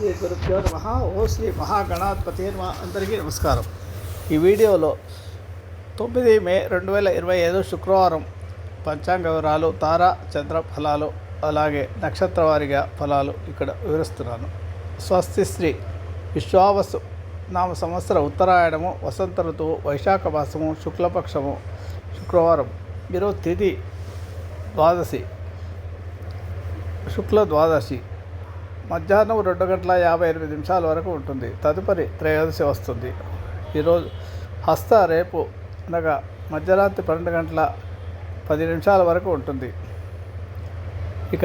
శ్రీ గురుభ్యో నమ. ఓ శ్రీ మహాగణాధిపతి నమ. అందరికీ నమస్కారం. ఈ వీడియోలో తొమ్మిది మే రెండు వేల ఇరవై ఐదు శుక్రవారం పంచాంగ వివరాలు తార చంద్ర ఫలాలు అలాగే నక్షత్ర వారిగా ఫలాలు ఇక్కడ వివరిస్తున్నాను. స్వస్తి శ్రీ విశ్వావసు నామ సంవత్సర ఉత్తరాయణము వసంత ఋతువు వైశాఖ మాసము శుక్లపక్షము శుక్రవారం. ఈరోజు తిథి ద్వాదశి. శుక్ల ద్వాదశి. మధ్యాహ్నం రెండు గంటల యాభై ఎనిమిది నిమిషాల వరకు ఉంటుంది. తదుపరి త్రయోదశి వస్తుంది. ఈరోజు హస్త రేపు అనగా మధ్యరాత్రి పన్నెండు గంటల పది నిమిషాల వరకు ఉంటుంది. ఇక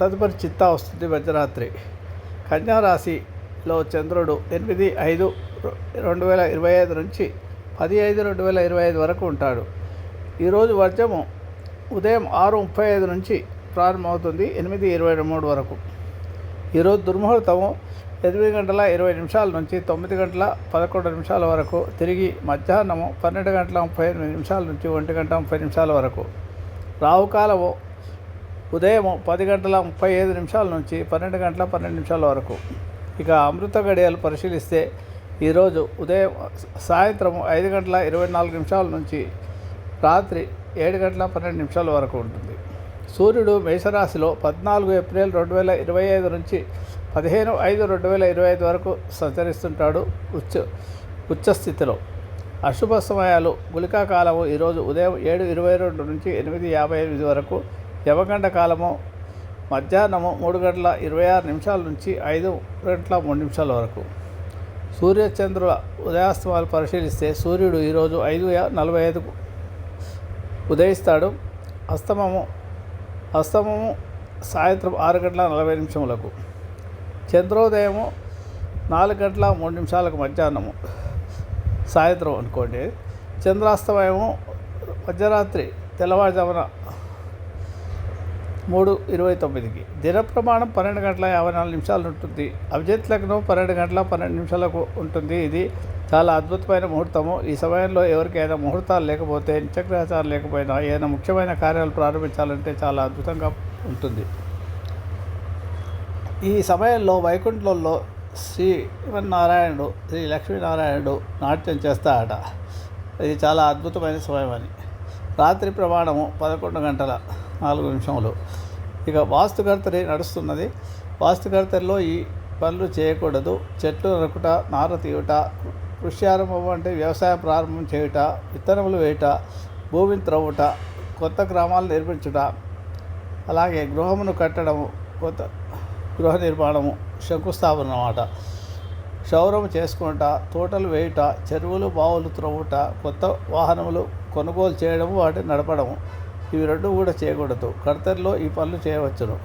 తదుపరి చిత్తా వస్తుంది మధ్యరాత్రి. కన్యారాశిలో చంద్రుడు ఎనిమిది ఐదు రెండు వేల ఇరవై ఐదు నుంచి పది ఐదు రెండు వేల ఇరవై ఐదు వరకు ఉంటాడు. ఈరోజు వర్జము ఉదయం ఆరు ముప్పై ఐదు నుంచి ప్రారంభమవుతుంది ఎనిమిది ఇరవై మూడు వరకు. ఈరోజు దుర్ముహూర్తము ఎనిమిది గంటల ఇరవై నిమిషాల నుంచి తొమ్మిది గంటల పదకొండు నిమిషాల వరకు తిరిగి మధ్యాహ్నము పన్నెండు గంటల ముప్పై ఎనిమిది నిమిషాల నుంచి ఒంటి గంట ముప్పై నిమిషాల వరకు రావుకాలము ఉదయం పది గంటల ముప్పై ఐదు నిమిషాల నుంచి పన్నెండు గంటల పన్నెండు నిమిషాల వరకు. ఇక అమృత గడియలు పరిశీలిస్తే ఈరోజు ఉదయం సాయంత్రం ఐదు గంటల ఇరవై నాలుగు నిమిషాల నుంచి రాత్రి ఏడు గంటల పన్నెండు నిమిషాల వరకు ఉంటుంది. సూర్యుడు మేషరాశిలో పద్నాలుగు ఏప్రిల్ రెండు వేల ఇరవై ఐదు నుంచి పదిహేను ఐదు రెండు వేల ఇరవై ఐదు వరకు సంచరిస్తుంటాడు ఉచ్చ ఉచ్చస్థితిలో అశుభ సమయాలు గుళికా కాలము ఈరోజు ఉదయం ఏడు ఇరవై రెండు నుంచి ఎనిమిది యాభై ఎనిమిది వరకు యవగంట కాలము మధ్యాహ్నము మూడు గంటల ఇరవై ఆరు నిమిషాల నుంచి ఐదు గంటల మూడు నిమిషాల వరకు. సూర్యచంద్రుల ఉదయాస్తమాలు పరిశీలిస్తే సూర్యుడు ఈరోజు ఐదు నలభై ఐదుకు ఉదయిస్తాడు. అస్తమము అస్తమము సాయంత్రం ఆరు గంటల నలభై నిమిషములకు. చంద్రోదయము నాలుగు గంటల మూడు నిమిషాలకు మధ్యాహ్నము. సాయంత్రం అనుకోండి. చంద్రాస్తమయము మధ్యరాత్రి తెల్లవారుజామున మూడు ఇరవై తొమ్మిదికి. దిన ప్రమాణం పన్నెండు గంటల యాభై నాలుగు నిమిషాలు ఉంటుంది. అభిజిత్ లగ్నం పన్నెండు గంటల పన్నెండు నిమిషాలకు ఉంటుంది. ఇది చాలా అద్భుతమైన ముహూర్తము. ఈ సమయంలో ఎవరికైనా ముహూర్తాలు లేకపోతే నిత్యగ్రహచారాలు లేకపోయినా ఏదైనా ముఖ్యమైన కార్యాలు ప్రారంభించాలంటే చాలా అద్భుతంగా ఉంటుంది. ఈ సమయంలో వైకుంఠంలో శ్రీ నారాయణుడు శ్రీ లక్ష్మీనారాయణుడు నాట్యం చేస్తాడట. ఇది చాలా అద్భుతమైన సమయం అని. రాత్రి ప్రమాణము పదకొండు గంటల. నాలుగు నిమిషములు. ఇక వాస్తుకర్తరి నడుస్తున్నది. వాస్తుకర్తరిలో ఈ పనులు చేయకూడదు. చెట్లు నరుకుట నార తీయుట కృష్యారంభం అంటే వ్యవసాయం ప్రారంభం చేయుట విత్తనములు వేయుట భూమిని త్రవ్వుట కొత్త గ్రామాలు నిర్మించుట అలాగే గృహమును కట్టడము కొత్త గృహ నిర్మాణము శంకుస్థాపన అన్నమాట క్షౌరము చేసుకుంట తోటలు వేయుట చెరువులు బావులు త్రవ్వుట కొత్త వాహనములు కొనుగోలు చేయడము వాటిని నడపడము. ఇవి రెండు కూడా చేయకూడదు. కర్తర్లో ఈ పనులు చేయవచ్చును.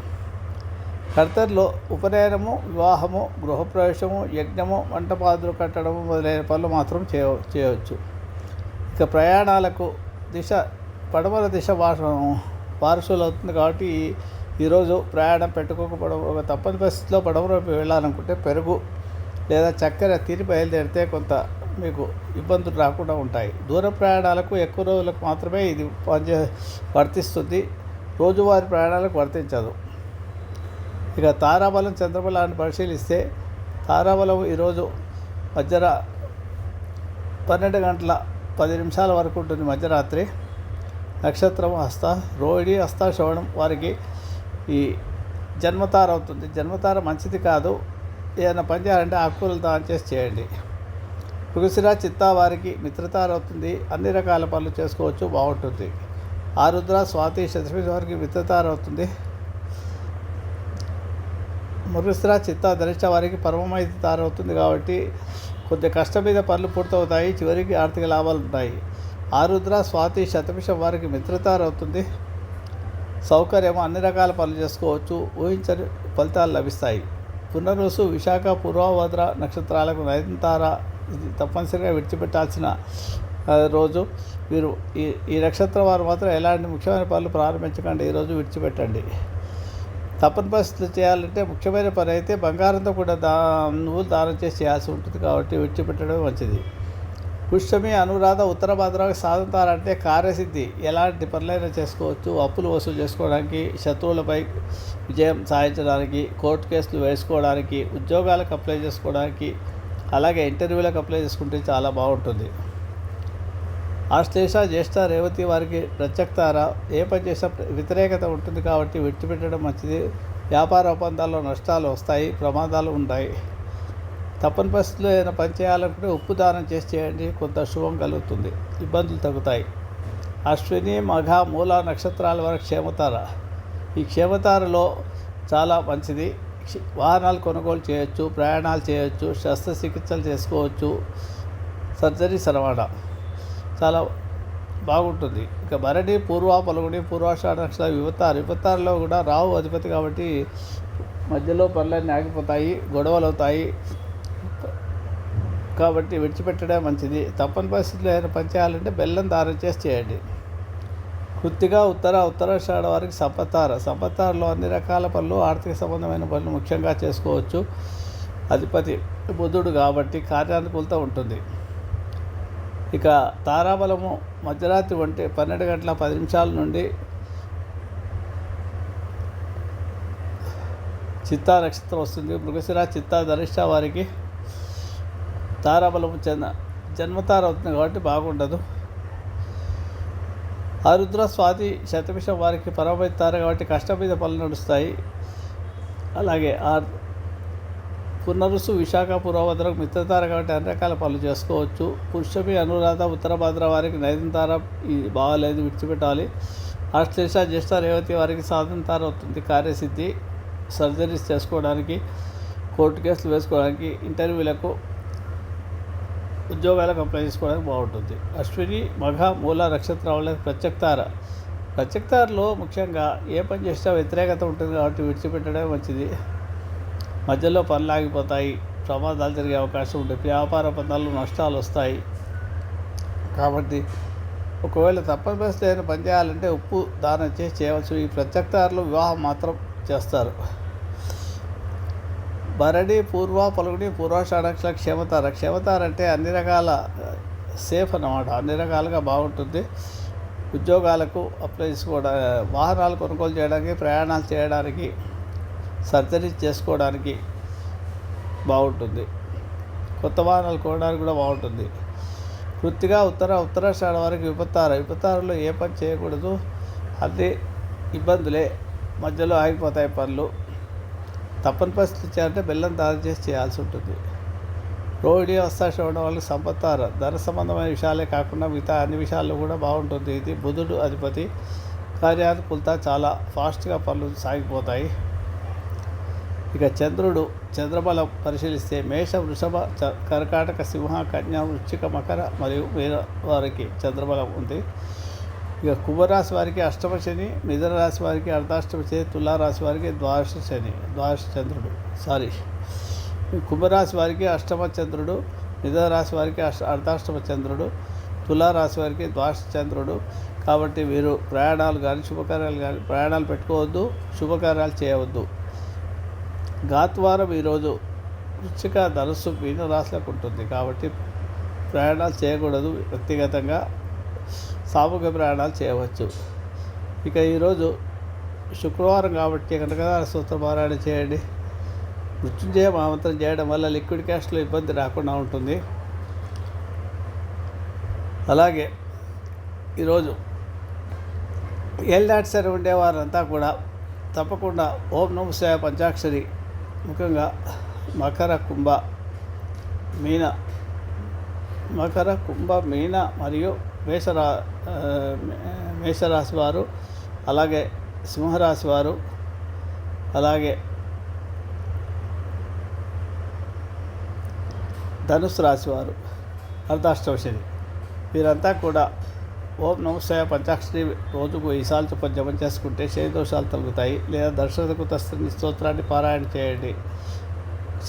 కర్తర్లో ఉపనయనము వివాహము గృహప్రవేశము యజ్ఞము వంటపాదులు కట్టడము మొదలైన పనులు మాత్రం చేయ చేయవచ్చు. ఇక ప్రయాణాలకు దిశ పడమర దిశ వాస వారసులు అవుతుంది కాబట్టి ఈ- ఈరోజు ప్రయాణం పెట్టుకోకపోవడం ఒక తప్పని పరిస్థితిలో పడమరపు వెళ్ళాలనుకుంటే పెరుగు లేదా చక్కెర తిని బయలుదేరితే కొంత మీకు ఇబ్బందులు రాకుండా ఉంటాయి. దూర ప్రయాణాలకు ఎక్కువ రోజులకు మాత్రమే ఇది పనిచే వర్తిస్తుంది. రోజువారీ ప్రయాణాలకు వర్తించదు. ఇక తారాబలం చంద్రబలాన్ని పరిశీలిస్తే తారాబలం ఈరోజు మధ్యర పన్నెండు గంటల పది నిమిషాల వరకు ఉంటుంది మధ్యరాత్రి. నక్షత్రం హస్త రోహిణి హస్త శ్రవణం వారికి ఈ జన్మతార అవుతుంది. జన్మతార మంచిది కాదు. ఏదైనా పని చేయాలంటే ఆకుకూరలు దాని చేసి చేయండి. మృగశిర చిత్తా వారికి మిత్రతారవుతుంది. అన్ని రకాల పనులు చేసుకోవచ్చు. బాగుంటుంది. ఆరుద్ర స్వాతి శతభిష వారికి మిత్రతారవుతుంది. మురుసిరా చిత్తా చిత్త ధరిష్ట వారికి పరమమైతే తారవుతుంది కాబట్టి కొద్ది కష్టం మీద పనులు పూర్తవుతాయి. చివరికి ఆర్థిక లాభాలు ఉంటాయి. ఆరుద్ర స్వాతి శతభిషం వారికి మిత్రతారవుతుంది. సౌకర్యం అన్ని రకాల పనులు చేసుకోవచ్చు. ఊహించని ఫలితాలు లభిస్తాయి. పునరుసు విశాఖ పూర్వభద్ర నక్షత్రాలకు నయనతార ఇది తప్పనిసరిగా విడిచిపెట్టాల్సిన రోజు. మీరు ఈ ఈ నక్షత్రం వారు మాత్రం ఎలాంటి ముఖ్యమైన పనులు ప్రారంభించకండి ఈరోజు విడిచిపెట్టండి. తప్పని పరిస్థితులు చేయాలంటే ముఖ్యమైన పని అయితే బంగారంతో కూడా దా నువ్వులు దానం చేసి చేయాల్సి ఉంటుంది కాబట్టి విడిచిపెట్టడం మంచిది. పుష్యమి అనురాధ ఉత్తర భద్రాకు సాధంతారంటే కార్యసిద్ధి. ఎలాంటి పనులైనా చేసుకోవచ్చు. అప్పులు వసూలు చేసుకోవడానికి శత్రువులపై విజయం సాధించడానికి కోర్టు కేసులు వేసుకోవడానికి ఉద్యోగాలకు అప్లై చేసుకోవడానికి అలాగే ఇంటర్వ్యూలకు అప్లై చేసుకుంటే చాలా బాగుంటుంది. ఆశ్లేష జ్యేష్ఠ రేవతి వారికి ప్రత్యక్తార ఏ పని చేసినా వ్యతిరేకత ఉంటుంది కాబట్టి విడిచిపెట్టడం మంచిది. వ్యాపార ఒప్పందాల్లో నష్టాలు వస్తాయి ప్రమాదాలు ఉంటాయి. తప్పని పరిస్థితుల్లో ఏదైనా పని చేయాలనుకుంటే ఉప్పు దానం చేసి చేయండి కొంత శుభం కలుగుతుంది. ఇబ్బందులు తగ్గుతాయి. అశ్విని మఘ మూల నక్షత్రాల వరకు క్షేమతార. ఈ క్షేమతారలో చాలా మంచిది. వాహనాలు కొనుగోలు చేయొచ్చు ప్రయాణాలు చేయొచ్చు శస్త్రచికిత్సలు చేసుకోవచ్చు. సర్జరీ సరవాణా. చాలా బాగుంటుంది. ఇక భరణి పూర్వ పలుగుని పూర్వాషాఢ నక్షత్ర యువతారు యువతారులో కూడా రావు అధిపతి కాబట్టి మధ్యలో పనులన్నీ ఆగిపోతాయి గొడవలు అవుతాయి కాబట్టి విడిచిపెట్టడం మంచిది. తప్పని పరిస్థితులు ఏదైనా పని చేయాలంటే బెల్లం దారం చేసి చేయండి. పూర్తిగా ఉత్తర ఉత్తరాషాఢ వారికి సంపత్తార. సంపత్తారలో అన్ని రకాల పనులు ఆర్థిక సంబంధమైన పనులు ముఖ్యంగా చేసుకోవచ్చు. అధిపతి బుధుడు కాబట్టి కార్యానుకూలత ఉంటుంది. ఇక తారాబలము మధ్యరాత్రి వంటి పన్నెండు గంటల పది నిమిషాల నుండి చిత్తా నక్షత్రం వస్తుంది. మృగశిర చిత్తా ధనిష్ట వారికి తారాబలము జన్మ జన్మతార అవుతుంది కాబట్టి బాగుండదు. ఆరుద్ర స్వాతి శతభిషం వారికి పరమైతారు తార కాబట్టి కష్టం మీద పనులు నడుస్తాయి. అలాగే ఆ పునరుసు విశాఖ పూర్వభద్రకు మిత్రతార కాబట్టి అన్ని రకాల పనులు చేసుకోవచ్చు. పుష్యమి అనురాధ ఉత్తర భద్ర వారికి నైదంతార ఇది బాగాలేదు విడిచిపెట్టాలి. ఆశ్లేష జ్యేష్ఠ రేవతి వారికి సాధంతార అవుతుంది కార్యసిద్ధి సర్జరీస్ చేసుకోవడానికి కోర్టు కేసులు వేసుకోవడానికి ఇంటర్వ్యూలకు ఉద్యోగాలకు అప్లై చేసుకోవడానికి బాగుంటుంది. అశ్విని మఘ మూల నక్షత్రం వాళ్ళకి ప్రత్యక్తార ప్రత్యక్తారలో ముఖ్యంగా ఏ పని చేసినా వ్యతిరేకత ఉంటుంది కాబట్టి విడిచిపెట్టడమే మంచిది. మధ్యలో పనులు ఆగిపోతాయి ప్రమాదాలు జరిగే అవకాశం ఉంటుంది వ్యాపార పదాలు నష్టాలు వస్తాయి. కాబట్టి ఒకవేళ తప్పని పరిస్థితి ఏదైనా పని చేయాలంటే ఉప్పు దానం చేసి చేయవచ్చు. ఈ ప్రత్యక్తారులు వివాహం మాత్రం చేస్తారు. భరణి పూర్వ పలుగుని పూర్వాషాఢక్షల క్షమతార. క్షమతార అంటే అన్ని రకాల సేఫ్ అన్నమాట. అన్ని రకాలుగా బాగుంటుంది. ఉద్యోగాలకు అప్లై చేసుకోవడా వాహనాలు కొనుగోలు చేయడానికి ప్రయాణాలు చేయడానికి సర్జరీ చేసుకోవడానికి బాగుంటుంది. కొత్త వాహనాలు కొనడానికి కూడా బాగుంటుంది. వృత్తిగా ఉత్తర ఉత్తరాషాఢ వారికి విపత్తార. విపత్తారలో ఏ పని చేయకూడదు. అన్ని ఇబ్బందులే. మధ్యలో ఆగిపోతాయి పనులు. తప్పని పరిస్థితి చేయాలంటే బెల్లం దానం చేసి చేయాల్సి ఉంటుంది. రోహిణి ఉండడం వల్ల సంపత్తార ధన సంబంధమైన విషయాలే కాకుండా మిగతా అన్ని విషయాల్లో కూడా బాగుంటుంది. ఇది బుధుడు అధిపతి కార్యానుకూలత చాలా ఫాస్ట్గా పనులు సాగిపోతాయి. ఇక చంద్రుడు చంద్రబలం పరిశీలిస్తే మేష వృషభ చ కర్కాటక సింహ కన్యా వృశ్చిక మకర మరియు మీన వారికి చంద్రబలం ఉంది. ఇక కుంభరాశి వారికి అష్టమ శని మిథున రాశి వారికి అర్ధాష్టమ శని తులారాశి వారికి ద్వాదశ శని ద్వాదశ చంద్రుడు. సారీ కుంభరాశి వారికి అష్టమ చంద్రుడు మిథున రాశి వారికి అష్ట అర్ధాష్టమ చంద్రుడు తులారాశి వారికి ద్వాదశ చంద్రుడు. కాబట్టి వీరు ప్రయాణాలు కానీ శుభకార్యాలు కానీ ప్రయాణాలు పెట్టుకోవద్దు శుభకార్యాలు చేయవద్దు. గాత్వారం ఈరోజు వృచ్చిక ధనస్సు మీన రాశులకు ఉంటుంది. కాబట్టి ప్రయాణాలు చేయకూడదు వ్యక్తిగతంగా. సామూహిక ప్రయాణాలు చేయవచ్చు. ఇక ఈరోజు శుక్రవారం కాబట్టి కనకదార సూత్ర పారాయణ చేయండి. మృత్యుంజయ మామంత్రం చేయడం వల్ల లిక్విడ్ క్యాష్లో ఇబ్బంది రాకుండా ఉంటుంది. అలాగే ఈరోజు ఏళ్ళాటిసరి ఉండేవారంతా కూడా తప్పకుండా ఓం నమ పంచాక్షరి ముఖ్యంగా మకర కుంభ మీన మకర కుంభ మీన మరియు మేషరా మేషరాశి వారు అలాగే సింహరాశి వారు అలాగే ధనుసు రాశి వారు అర్ధాష్టవశని వీరంతా కూడా ఓం నమస్తే పంచాక్షరి రోజుకు ఈసారి చొప్పున జపం చేసుకుంటే శని దోషాలు తొలగుతాయి లేదా దర్శనకు తస్త్రి స్తోత్రాన్ని పారాయణ చేయండి.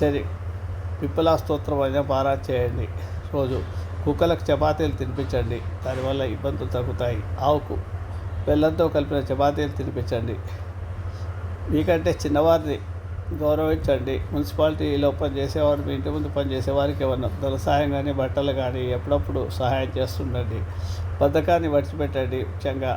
సరే పిప్పలా స్తోత్రం అయినా పారాయణ చేయండి. రోజు కుక్కలకు చపాతీలు తినిపించండి. దానివల్ల ఇబ్బందులు తగ్గుతాయి. ఆవుకు బెల్లంతో కలిపిన చపాతీలు తినిపించండి. మీకంటే చిన్నవారిని గౌరవించండి. మున్సిపాలిటీలో పనిచేసేవారు మీ ఇంటి ముందు పనిచేసేవారికి ఏమన్నా ధన సహాయం కానీ బట్టలు కానీ ఎప్పుడప్పుడు సహాయం చేస్తుండండి. బద్ధకాన్ని విడిచిపెట్టండి. ముఖ్యంగా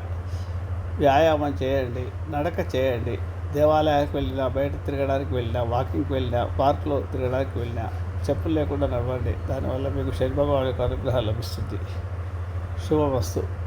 వ్యాయామం చేయండి. నడక చేయండి. దేవాలయానికి వెళ్ళినా బయట తిరగడానికి వెళ్ళినా వాకింగ్కి వెళ్ళినా పార్కులో తిరగడానికి వెళ్ళినా చెప్పులు లేకుండా నవ్వండి. దానివల్ల మీకు శని యొక్క అనుగ్రహం లభిస్తుంది. శుభమస్తు.